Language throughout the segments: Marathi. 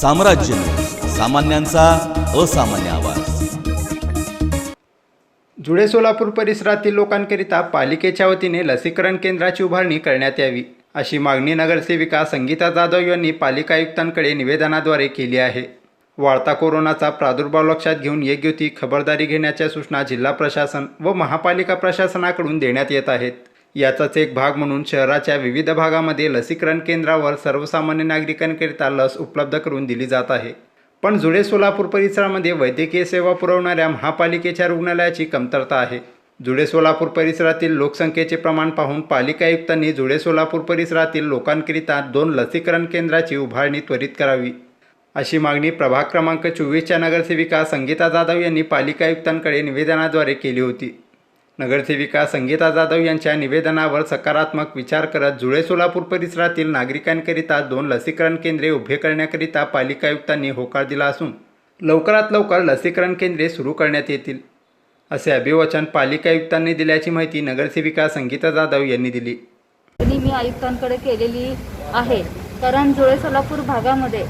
साम्राज्य सामान्यांचा असामान्य आवाज. जुळे सोलापूर परिसरातील लोकांकरिता पालिकेच्या वतीने लसीकरण केंद्राची उभारणी करण्यात यावी अशी मागणी नगरसेविका संगीता जाधव यांनी पालिका आयुक्तांकडे निवेदनाद्वारे केली आहे. वाढता कोरोनाचा प्रादुर्भाव लक्षात घेऊन योग्य ती खबरदारी घेण्याच्या सूचना जिल्हा प्रशासन व महापालिका प्रशासनाकडून देण्यात येत आहेत. याचाच एक भाग म्हणून शहराच्या विविध भागामध्ये लसीकरण केंद्रावर सर्वसामान्य नागरिकांकरिता लस उपलब्ध करून दिली जात आहे. पण जुळे सोलापूर परिसरामध्ये वैद्यकीय सेवा पुरवणाऱ्या महापालिकेच्या रुग्णालयाची कमतरता आहे. जुळे सोलापूर परिसरातील लोकसंख्येचे प्रमाण पाहून पालिका आयुक्तांनी जुळे सोलापूर परिसरातील लोकांकरिता दोन लसीकरण केंद्राची उभारणी त्वरित करावी. अशी मागणी प्रभाग क्रमांक चोवीसच्या नगरसेविका संगीता जाधव यांनी पालिका आयुक्तांकडे निवेदनाद्वारे केली होती. नगरसेविका संगीता जाधव यांच्या निवेदनावर सकारात्मक विचार करत जुळे सोलापूर परिसरातील नागरिकांकरिता दोन लसीकरण केंद्रे उभे करण्याकरिता पालिका आयुक्तांनी होकार दिला असून लवकरात लवकर लसीकरण केंद्रे सुरू करण्यात येतील असे अभिवचन पालिका आयुक्तांनी दिल्याची माहिती नगरसेविका संगीता जाधव यांनी दिली. मी आयुक्तांकडे केलेली आहे. कारण जुळे सोलापूर भागामध्ये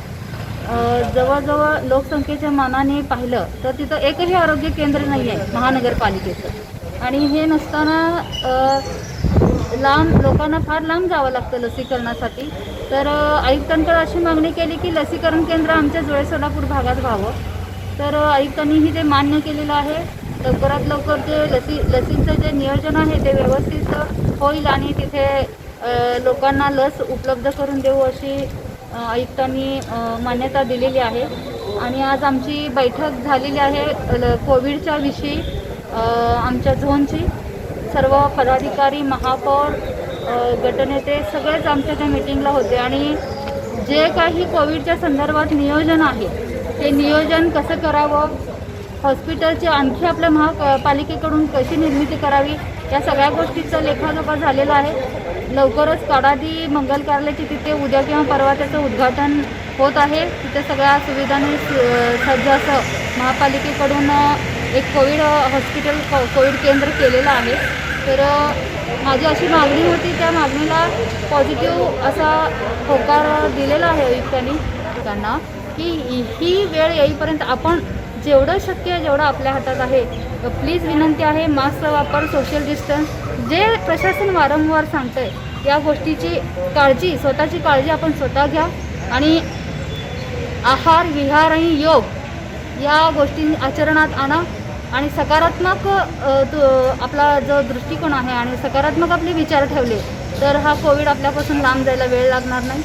जवळजवळ लोकसंख्येच्या मानाने पाहिलं तर तिथं एकही आरोग्य केंद्र नाही आहे महानगरपालिकेचं. आणि हे नसताना लांब लोकांना फार लांब जावं लागतं लसीकरणासाठी. तर आयुक्तांकडे अशी मागणी केली की लसीकरण केंद्र आमच्या जुळे सोलापूर भागात व्हावं. तर आयुक्तांनीही ते मान्य केलेलं आहे लवकरात लवकर जे लसी लसींचं जे नियोजन आहे ते व्यवस्थित होईल आणि तिथे लोकांना लस उपलब्ध करून देऊ अशी आयुक्तांनी मान्यता दिलेली आहे. आणि आज आमची बैठक झालेली आहे ल- कोविडच्या विषयी. आमच्या झोनची सर्व पदाधिकारी महापौर गटनेते सगळेच आमच्या त्या मिटिंगला होते आणि जे काही कोविडच्या संदर्भात नियोजन आहे ते नियोजन कसं करावं हॉस्पिटलची आणखी आपल्या महापालिकेकडून कशी निर्मिती करावी या सगळ्या गोष्टीचा लेखाजोखा झालेला आहे. लवकरच काडादी मंगल कार्यालयाची तिथे उद्या किंवा परवा त्याचं उद्घाटन होत आहे. तिथे सगळ्या सुविधांनी सज्ज असं महापालिकेकडून एक कोविड हॉस्पिटल कोविड केंद्र केलेलं आहे. तर माझी अशी मागणी होती त्या मागणीला पॉझिटिव्ह असा होकार दिलेला आहे आयुक्तांनी त्यांना की ही- वेळ येईपर्यंत आपण जेवढं शक्य आहे जेवढं आपल्या हातात आहे. प्लीज विनंती आहे मास्कचा वापर सोशल डिस्टन्स जे प्रशासन वारंवार सांगतंय या गोष्टीची काळजी स्वतःची काळजी आपण स्वतः घ्या. आणि आहार विहार आणि योग या गोष्टी आचरणात आणा. आणि सकारात्मक आपला जो दृष्टिकोन आहे आणि सकारात्मक आपले विचार ठेवले तर हा कोविड आपल्यापासून लांब जायला वेळ लागणार नाही.